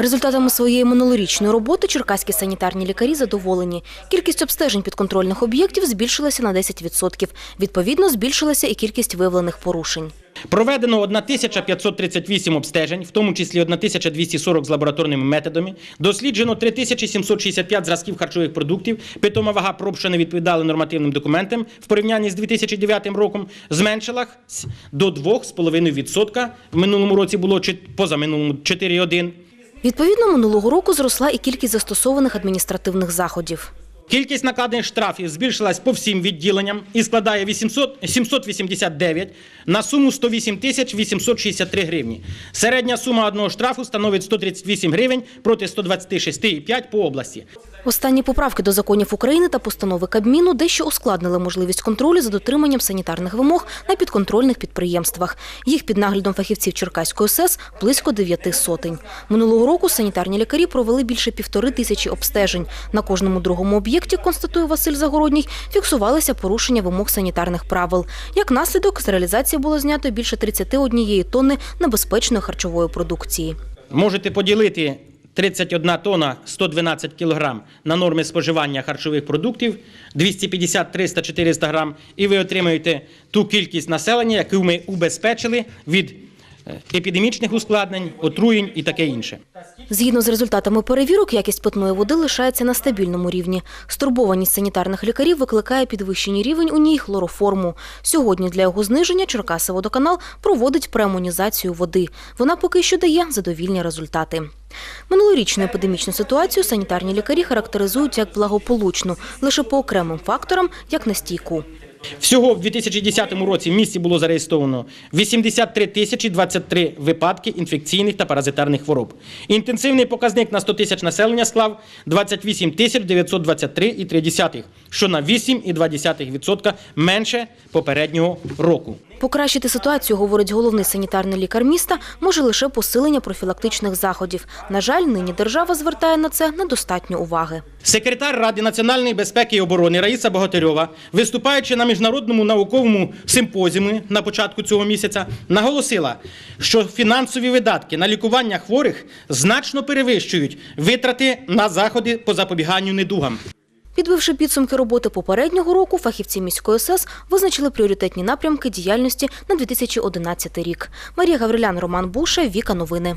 Результатами своєї минулорічної роботи черкаські санітарні лікарі задоволені. Кількість обстежень підконтрольних об'єктів збільшилася на 10%. Відповідно, збільшилася і кількість виявлених порушень. Проведено 1538 обстежень, в тому числі 1240 з лабораторними методами. Досліджено 3765 зразків харчових продуктів. Питома вага проб, що не відповідали нормативним документам в порівнянні з 2009 роком, зменшилась до 2,5%. В минулому році було позаминулому 4,1%. Відповідно, минулого року зросла і кількість застосованих адміністративних заходів. Кількість накладених штрафів збільшилась по всім відділенням і складає 800, 789 на суму 108 тисяч 863 гривні. Середня сума одного штрафу становить 138 гривень проти 126,5 по області. Останні поправки до законів України та постанови Кабміну дещо ускладнили можливість контролю за дотриманням санітарних вимог на підконтрольних підприємствах. Їх під наглядом фахівців Черкаської СЕС близько дев'яти сотень. Минулого року санітарні лікарі провели більше півтори тисячі обстежень. На кожному другому об'єкті, констатує Василь Загородній, фіксувалися порушення вимог санітарних правил. Як наслідок, з реалізації було знято більше 31 тонни небезпечної харчової продукції. Можете поділити 31 тонна 112 кілограм на норми споживання харчових продуктів 250, 300, 400 грам, і ви отримаєте ту кількість населення, яку ми убезпечили від епідемічних ускладнень, отруєнь і таке інше. Згідно з результатами перевірок, якість питної води лишається на стабільному рівні. Стурбованість санітарних лікарів викликає підвищений рівень у ній хлороформу. Сьогодні для його зниження Черкасиводоканал проводить преамонізацію води. Вона поки що дає задовільні результати. Минулорічну епідемічну ситуацію санітарні лікарі характеризують як благополучну, лише по окремим факторам, як нестійку. Всього в 2010 році в місті було зареєстровано 83 тисячі 23 випадки інфекційних та паразитарних хвороб. Інтенсивний показник на 100 тисяч населення склав 28 тисяч 923,3, що на 8,2% менше попереднього року. Покращити ситуацію, говорить головний санітарний лікар міста, може лише посилення профілактичних заходів. На жаль, нині держава звертає на це недостатньо уваги. Секретар Ради національної безпеки і оборони Раїса Богатирьова, виступаючи на міжнародному науковому симпозіумі на початку цього місяця, наголосила, що фінансові видатки на лікування хворих значно перевищують витрати на заходи по запобіганню недугам. Підбивши підсумки роботи попереднього року, фахівці міської СЕС визначили пріоритетні напрямки діяльності на 2011 рік. Марія Гаврилян, Роман Буша, Віка Новини.